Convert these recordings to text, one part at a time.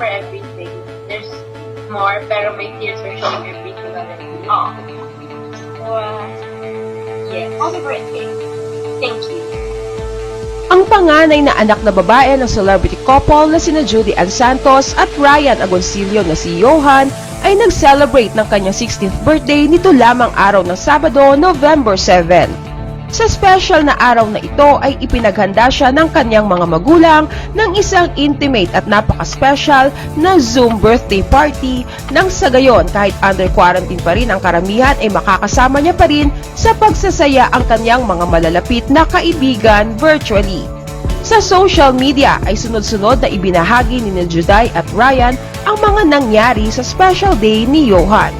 for everything. There's more, pero my tears are showing everything already. Oh. Wow. Yes. Happy birthday. Thank you. Ang panganay na anak na babae ng celebrity couple na sina Judy Ann Santos at Ryan Agoncillo na si Johan ay nag-celebrate ng kanyang 16th birthday nito lamang araw ng Sabado, November 7. Sa special na araw na ito ay ipinaghanda siya ng kanyang mga magulang ng isang intimate at napaka-special na Zoom birthday party nang sa gayon kahit under quarantine pa rin ang karamihan ay makakasama niya pa rin sa pagsasaya ang kanyang mga malalapit na kaibigan virtually. Sa social media ay sunod-sunod na ibinahagi ni Juday at Ryan ang mga nangyari sa special day ni Johan.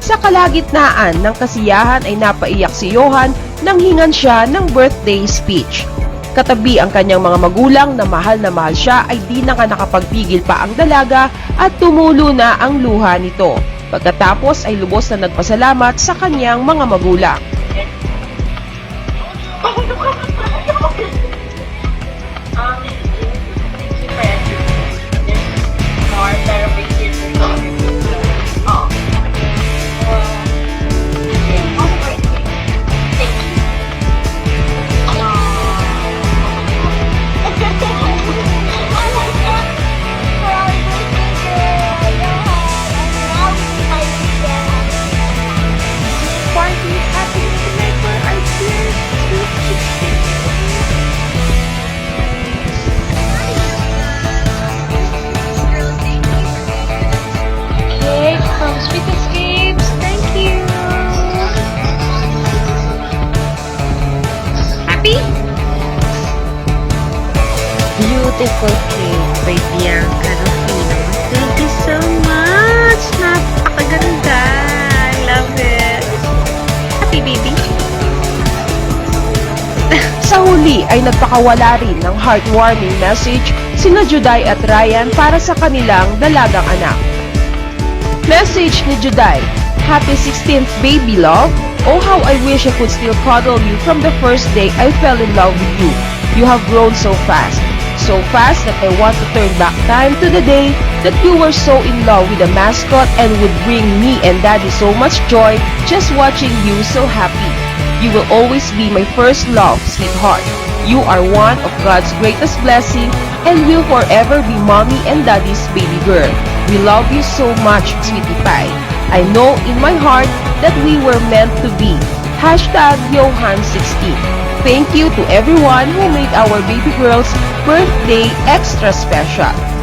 Sa kalagitnaan ng kasiyahan ay napaiyak si Johan nang hingan siya ng birthday speech. Katabi ang kanyang mga magulang na mahal na mahal siya ay di na nga nakapagpigil pa ang dalaga at tumulo na ang luha nito. Pagkatapos ay lubos na nagpasalamat sa kanyang mga magulang. Beautiful cake by Bianca Rufino. Thank you so much. Napakaganda. I love it. Happy baby. Sa huli ay nagpakawala rin ng heartwarming message sina Juday at Ryan para sa kanilang dalagang anak. Message ni Juday, Happy 16th baby love. Oh how I wish I could still cuddle you from the first day I fell in love with you. You have grown so fast. So fast that I want to turn back time to the day that you were so in love with the mascot and would bring me and daddy so much joy just watching you so happy. You will always be my first love, sweetheart. You are one of God's greatest blessing and will forever be mommy and daddy's baby girl. We love you so much, sweetie pie. I know in my heart that we were meant to be. Hashtag Johan16. Thank you to everyone who made our baby girl's birthday extra special.